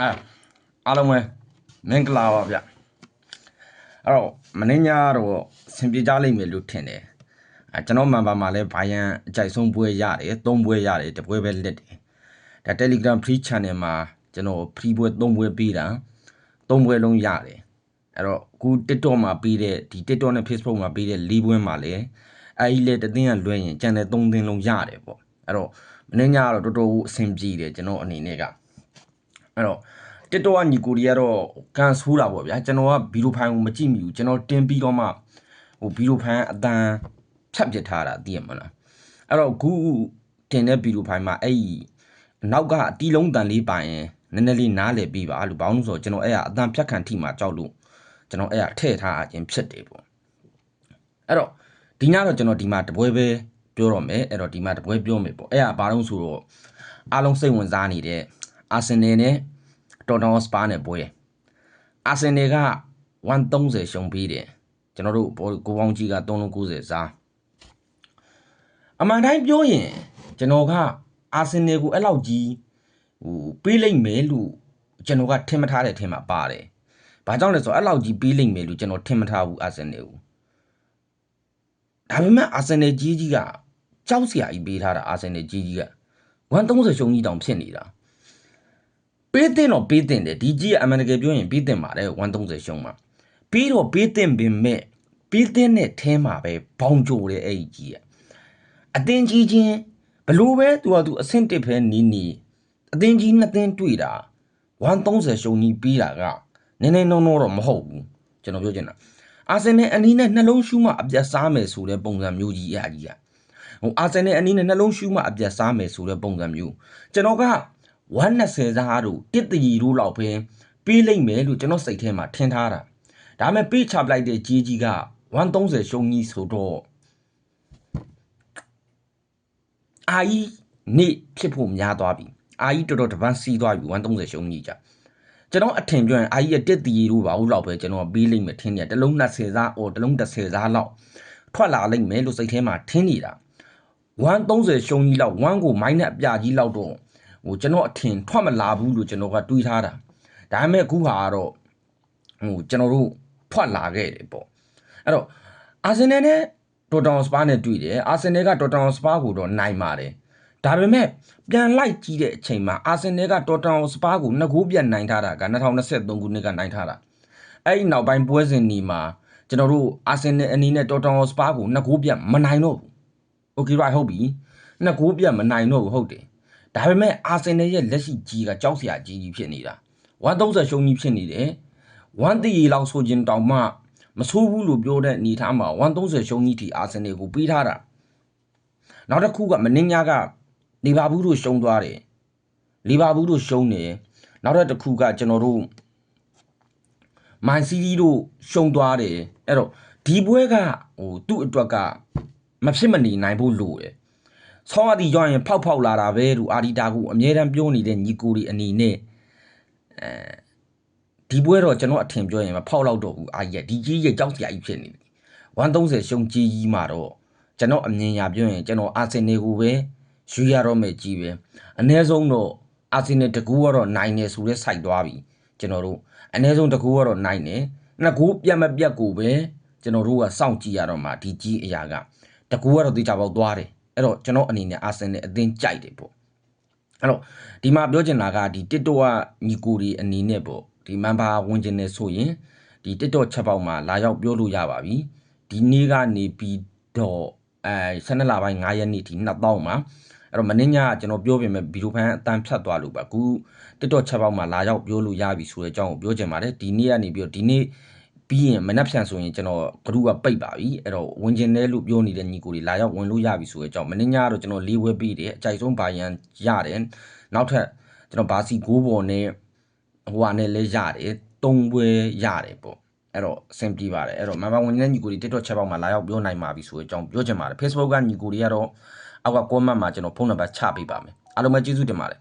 အဲအားလုံးပဲမင်္ဂလာပါဗျအဲ့တော့မင်းညာတော့ဆင်ပြေကြလိမ့်မယ်လို့ထင်တယ်အဲကျွန်တော်မှန်ပါမှာလဲဘိုင်ယန်အကြိုက်ဆုံးပွဲရတယ်သုံးပွဲရတယ်တပွဲပဲလက်တယ်ဒါ Telegram Free Channel မှာကျွန်တော် free ပွဲသုံးပွဲပေးတာသုံးပွဲလုံးရတယ်အဲ့တော့အခု TikTok မှာပေးတဲ့ဒီ TikTok နဲ့ Facebook မှာပေးတဲ့၄ပွဲမှာလဲအဲဒီလေတသိန်းကလွှဲရင်ကျန်တဲ့၃သိန်းလုံးရတယ်ပေါ့အဲ့တော့မင်းညာတော့တော်တော်အဆင်ပြေတယ်ကျွန်တော်အနေနဲ့က အဲ့တော့တစ်တော့ကညီကိုတွေကတော့ကန်ဆိုးတာပေါ့ဗျာကျွန်တော်ကဗီဒီယိုဖိုင်ကိုမကြည့်မိဘူးကျွန်တော်တင်ပြီးတော့မှဟိုဗီဒီယိုဖိုင်အတန်ဖြတ်ပစ်ထားတာသိရမလားအဲ့တော့ခုတင်တဲ့ဗီဒီယိုဖိုင်မှာအဲ့ဒီနောက်ကအတီးလုံးတန်လေးပိုင်ရင်နည်းနည်းလေးနားလည်ပြီးပါလို့ဘာလို့လဲဆိုတော့ကျွန်တော်အဲ့ကအတန်ဖြတ်ခံထိမှာကြောက်လို့ကျွန်တော်အဲ့ကထည့်ထားခြင်းဖြစ်တယ်ပေါ့အဲ့တော့ဒီညတော့ကျွန်တော်ဒီမှာတပွဲပဲပြောတော့မယ်အဲ့တော့ဒီမှာတပွဲပြောမယ်ပေါ့အဲ့ကဘာလို့ဆိုတော့အားလုံးစိတ်ဝင်စားနေတဲ့အာဆင်နယ်နဲ့ တော်တော်စပါနဲ့ပွဲအာဆင်နယ်က130ရှုံးပေးတယ်ကျွန်တော်တို့ဘောကိုပေါင်းကြီးက390စားအမှန်တိုင်းပြောရင်ကျွန်တော်ကအာဆင်နယ်ကိုအဲ့လောက်ကြီးဟိုပေးလိုက်မယ်လို့ကျွန်တော်ကထင်မထားတဲ့ထင်မှာပါတယ်။ဘာကြောင့်လဲဆိုတော့အဲ့လောက်ကြီးပေးလိုက်မယ်လို့ကျွန်တော်ထင်မထားဘူးအာဆင်နယ်ကို။ဒါပေမဲ့အာဆင်နယ်ကြီးကြီးကကြောက်စရာကြီးပေးထားတာအာဆင်နယ်ကြီးကြီးက130ရှုံးကြီးတောင်ဖြစ်နေတာ။ ပေးတဲ့တော့ပေးတဲ့တယ်ဒီကြီးကအမှန်တကယ်ပြောရင်ပေးတဲ့ပါတယ်130ရှုံးမှာပြီးတော့ပေးတဲ့ပင်မဲ့ပေးတဲ့နဲ့ထဲမှာပဲဘောင်ကြိုတယ်အဲ့ဒီကြီးကအတင်းကြီးချင်းဘလို့ပဲသူကသူအဆင့်တစ်ဖဲနီးနီးအတင်းကြီးနှစ်တင်းတွေ့တာ130ရှုံးကြီးပြီးတာကနည်းနည်းနှုံးနှုံးတော့မဟုတ်ဘူးကျွန်တော်ပြောချင်တာအာဆင်နယ်အနီးနဲ့နှလုံးရှူးမှအပြတ်စားမယ်ဆိုတဲ့ပုံစံမျိုးကြီးအကြီးကဟိုအာဆင်နယ်အနီးနဲ့နှလုံးရှူးမှအပြတ်စားမယ်ဆိုတဲ့ပုံစံမျိုးကျွန်တော်က 120စားတို့တစ်တရီတို့လောက်ပဲပေးလိုက်မယ်လို့ကျွန်တော်စိတ်ထဲမှာထင်ထားတာဒါပေမဲ့ပေးချပလိုက်တဲ့ကြီးကြီးက130ရှုံးကြီးဆိုတော့အာကြီးနေဖြစ်ဖို့များသွားပြီအာကြီးတော်တော်တပန်းစီးသွားပြီ130ရှုံးကြီးကြကျွန်တော်အထင်ပြောရင်အာကြီးရဲ့တစ်တရီတို့ပါဘူးလောက်ပဲကျွန်တော်ပေးလိုက်မယ်ထင်တယ်တလုံး20စားအော်တလုံး30စားလောက်ထွက်လာလိမ့်မယ်လို့စိတ်ထဲမှာထင်နေတာ130ရှုံးကြီးလောက်1ကိုမိုင်းနဲ့အပြကြီးလောက်တော့ ဟိုကျွန်တော်အထင်ထွက်မလာဘူးလို့ကျွန်တော်ကတွေးထားတာဒါပေမဲ့အခုဟာကတော့ဟိုကျွန်တော်တို့ထွက်လာခဲ့တယ်ပေါ့အဲ့တော့အာဆင်နယ်နဲ့ဒေါ်တောင်စပါနဲ့တွေ့တယ်အာဆင်နယ်ကဒေါ်တောင်စပါကိုတော့နိုင်ပါတယ်ဒါပေမဲ့ပြန်လိုက်ကြည့်တဲ့အချိန်မှာအာဆင်နယ်ကဒေါ်တောင်စပါကိုနှစ်ဂိုးပြန်နိုင်ထားတာက2023ခုနှစ်ကနိုင်ထားတာအဲ့ဒီနောက်ပိုင်းပွဲစဉ်ဒီမှာကျွန်တော်တို့အာဆင်နယ်အနေနဲ့ဒေါ်တောင်စပါကိုနှစ်ဂိုးပြန်မနိုင်တော့ဘူးโอเค right ဟုတ်ပြီနှစ်ဂိုးပြန်မနိုင်တော့ဘူးဟုတ်တယ် ဒါပေမဲ့အာဆင်နယ်ရဲ့လက်ရှိကြီးကကြောက်စရာကြီးကြီးဖြစ်နေတာ130ရှုံးကြီးဖြစ်နေတယ်1တီရီလောက်ဆိုခြင်းတောင်မှမဆိုးဘူးလို့ပြောတဲ့အနေထားမှာ130ရှုံးကြီးတီအာဆင်နယ်ကိုပေးထားတာနောက်တစ်ခုကမင်းညာကလီဗာပူးတို့ရှုံးသွားတယ်လီဗာပူးတို့ရှုံးတယ်နောက်တစ်ခုကကျွန်တော်တို့မန်စီးတီးတို့ရှုံးသွားတယ်အဲ့တော့ဒီပွဲကဟိုသူ့အတွက်ကမဖြစ်မနေနိုင်ဖို့လိုတယ် ဆောင်းအတီကြောင့်ရင်ဖောက်ဖောက်လာတာပဲလို့အာဒီတာကိုအမြဲတမ်းပြောနေတဲ့ညီကိုတွေအနေနဲ့အဲဒီပွဲတော့ကျွန်တော်အထင်ပြောရင်မဖောက်တော့တော့ဘူးအာကြီးဒီကြီးရဲ့ကြောက်စရာကြီးဖြစ်နေတယ်130ရှုံကြီးကြီးမှာတော့ကျွန်တော်အမြင်ရပြောရင်ကျွန်တော်အာဆင်နယ်ကိုပဲယူရတော့မယ်ကြီးပဲအ ਨੇ ဆုံးတော့အာဆင်နယ်တကူကတော့နိုင်နေဆိုတဲ့ site သွားပြီကျွန်တော်တို့အ ਨੇ ဆုံးတကူကတော့နိုင်နေနှစ်ကူပြတ်မပြတ်ကိုပဲကျွန်တော်တို့ကစောင့်ကြည့်ရတော့မှဒီကြီးအရာကတကူကတော့တေချာပေါက်သွားတယ် အဲ့တော့ကျွန်တော်အနေနဲ့အာဆင်နယ်အသင်းကြိုက်တယ်ပေါ့အဲ့တော့ဒီမှာပြောချင်တာကဒီ TikTok ကညီကိုတွေအနေနဲ့ပေါ့ဒီမန်ပါဝင်ကျင်နေဆိုရင်ဒီ TikTok ချက်ပေါက်မှာလာရောက်ပြောလို့ရပါပြီဒီနေ့ကနေပြီးတော့အဲ12လပိုင်း9ရက်နေ့ထိ2000မှာအဲ့တော့မင်းညကကျွန်တော်ပြောပြင်မဲ့ဗီဒီယိုဖန်အတန်ဖြတ်သွားလို့ပါအခု TikTok ချက်ပေါက်မှာလာရောက်ပြောလို့ရပြီဆိုတဲ့အကြောင်းကိုပြောချင်ပါတယ်ဒီနေ့ကနေပြီးတော့ဒီနေ့ ပြီးရင်မနှက်ဖြန်ဆိုရင်ကျွန်တော်ဂရုကပိတ်ပါပြီအဲ့တော့ဝင်ကျင်တယ်လို့ပြောနေတဲ့ညီကိုတွေလာရောက်ဝင်လို့ရပြီဆိုတဲ့အကြောင်းမင်းညကတော့ကျွန်တော်လေးဝဲပေးတယ်အကြိုက်ဆုံးဘာရန်ရတယ်နောက်ထပ်ကျွန်တော်ဘာစီ9ပေါ်နဲ့ဟိုဟာနဲ့လဲရတယ်သုံးပွဲရတယ်ပေါ့အဲ့တော့အဆင်ပြေပါတယ်အဲ့တော့မန်ပါဝင်နေတဲ့ညီကိုတွေ TikTok ချက်ပေါက်မှာလာရောက်ပြောနိုင်ပါပြီဆိုတဲ့အကြောင်းပြောချင်ပါတယ် Facebook ကညီကိုတွေကတော့အောက်က comment မှာကျွန်တော်ဖုန်းနံပါတ်ချပေးပါမယ်အားလုံးပဲကျေးဇူးတင်ပါတယ်